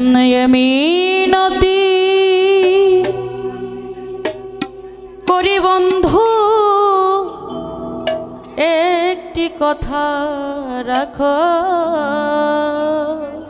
মিনতি করি বন্ধু, একটি কথা রাখো।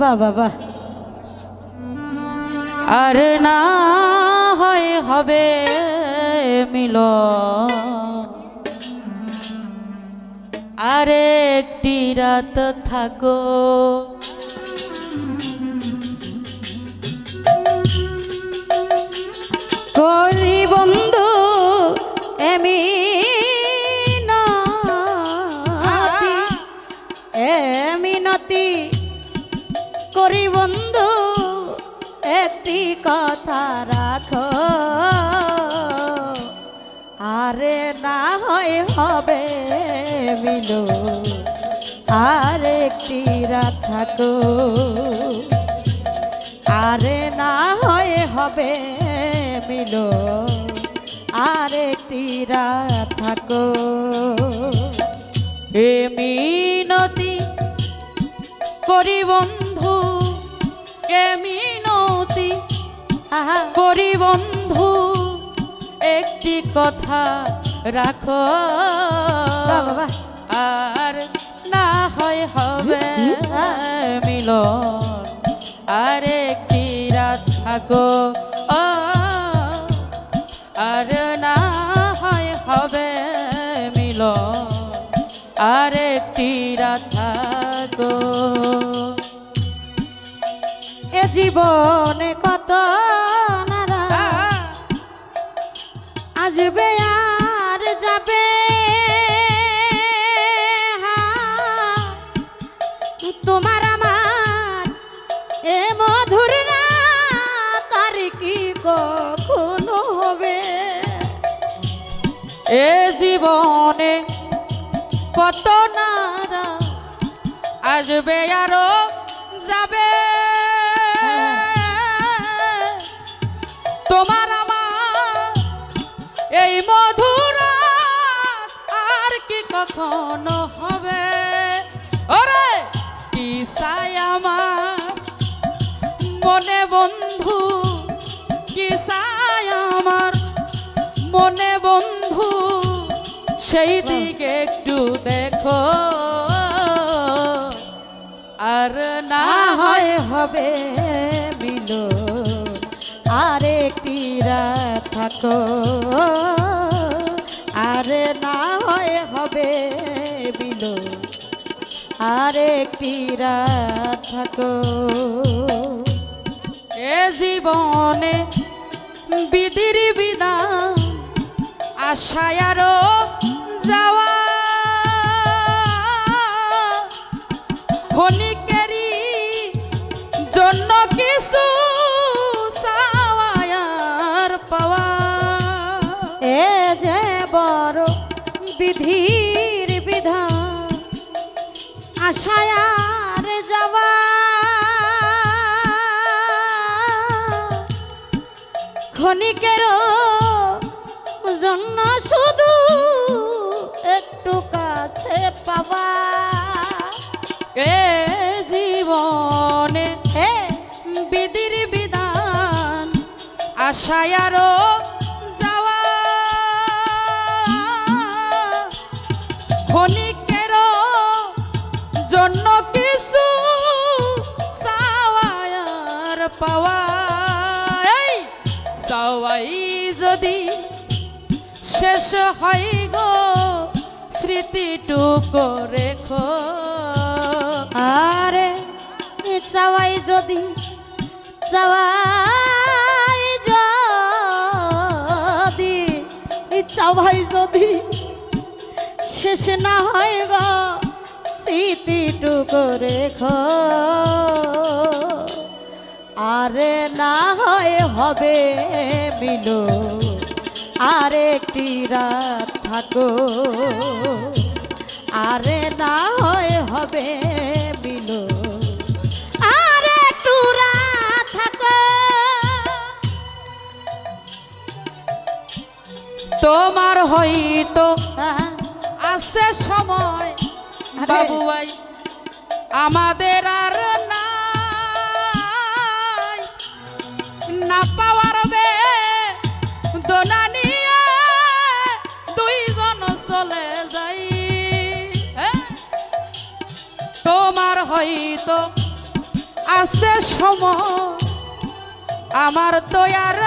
বাহ বাহ আর না হয় হবে মিল আর একটি রাত থাকো। করি বন্ধু এমি এমিনতি করি বন্ধু, একটি কথা রাখো। আরে না হয় হবে মিলো আর একটি থাকো। আরে না হয় হবে মিলো আর রাত থাকো। এ মিনতি করি বন্ধু এ মিনতি করি বন্ধু একটি কথা রাখো। আর না হয় হবে মিলন আর একটি রাত থাকো। আর টিরা থাকো। এ জীবনে কত নারা আসবে আরও যাবে। তোমার আমার এই মধুরা আর কি কখনো হবে? ওরে, কি চাই আমার? মনে বন্ধু, কি চাই আমার? মনে বন্ধু, সেই একটু দেখো। আর না হয় হবে মিলো আর রাত থাকো। আরে না হয় হবে মিলো আর রাত থাকো। এ জীবনে বিধির বিধান আশায় আরও যাওয়া ক্ষণিকেরই জন্য কিছু চাওয়ার পাওয়া। এ যে বড় বিধির বিধান আশায় আর যাওয়া। ক্ষণিকেরও আশায় যাওয়া। ক্ষণিকের জন্য কিছু চাওয়ার পাওয়া। চাওয়াই যদি শেষ হয় গো, স্মৃতিটুকু রেখো। আরে চাওয়াই যদি চাওয়াই চাওয়াই যদি শেষ না হয় গো, স্মৃতিটুকু রেখো। আরে না হয় হবে মিলো আর একটি রাত থাকো। আরে না হয় হবে তোমার হয়তো আছে সময়। বাবু ভাই আমাদের আর না পাওয়ার বে চলে তোমার হয়তো আছে সময়। আমার তো আর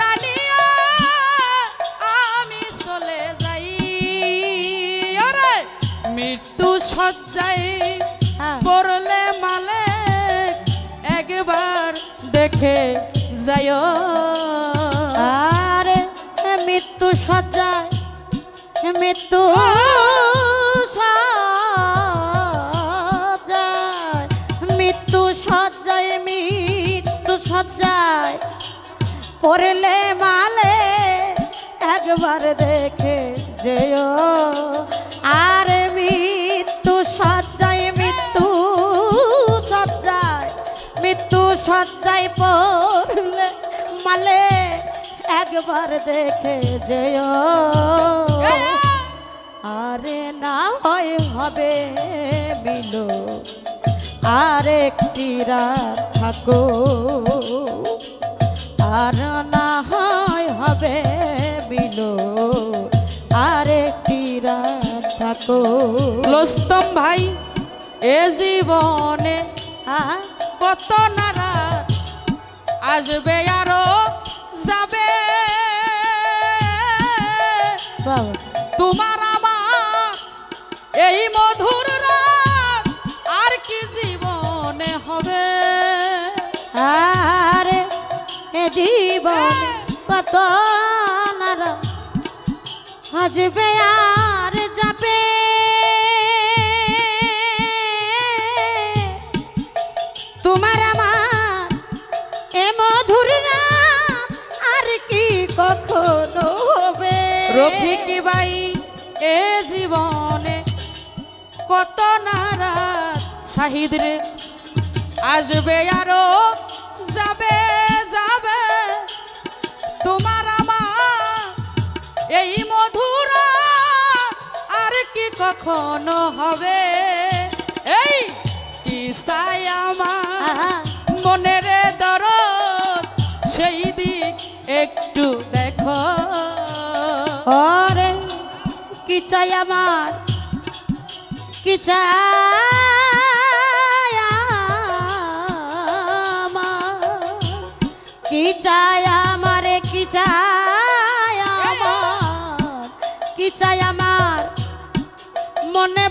না আমি চলে যাই। মৃত্যু একবার দেখে মৃত্যু সজ্জায় মৃত্যু পড়লে মালে একবার দেখে যেও। আর মৃত্যু সজ্জায় মৃত্যু সজ্জায় মৃত্যু সজ্জায় পড়লে মালে একবার দেখে যেও। আরে না হয় হবে মিলো আর রাত থাকো আর না হয় হবে মিলো আর একটি রাত থাকো। লোস্তম ভাই এ জীবনে কত নারাজ আসবে আরও যাবে। তোমার জীবন কত নারা হাজবে আর যাবে। তোমার আমার এ মধুর রাত আর কি কখনো হবে? রফিকি ভাই, এ জীবনে কত নারাজ শাহিদ রে। আসবে আরও এই মধুরা আর কি কখনো হবে? এই কি চাই আমার মনের দরদ সেই দিক একটু দেখো। ওরে কি চাই আমার? কি চাই আমার? কি চাই আমার কি চাই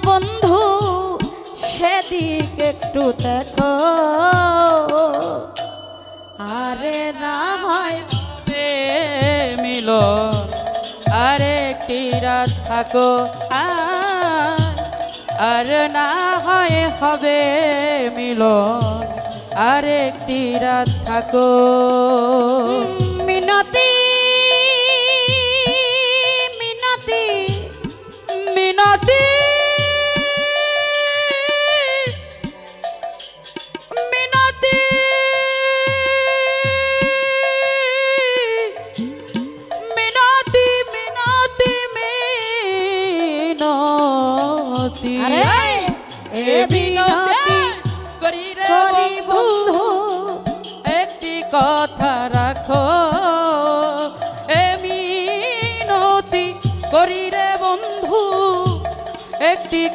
বন্ধু, সেদিক একটু দেখো। আরে না হয় মিলো আরেকটি রাত থাকো আর। আর না হয় হবে মিলো আরেকটি রাত থাকো।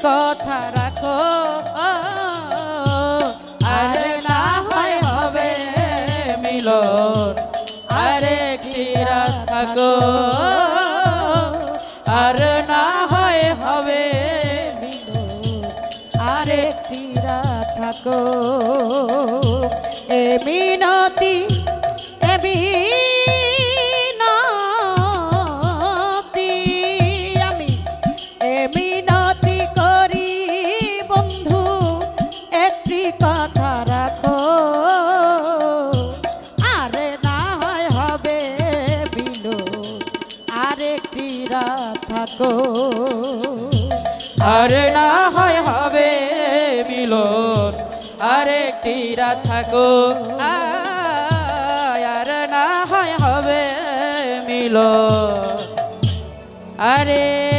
কথা রাখো। আর না হয় হবে মিলন। আরেকটি রাত থাকো। আর না হয় হবে আরেকটি রাত থাকো। এ মিনতি রাত থাকো। আর না হয় হবে মিল আরে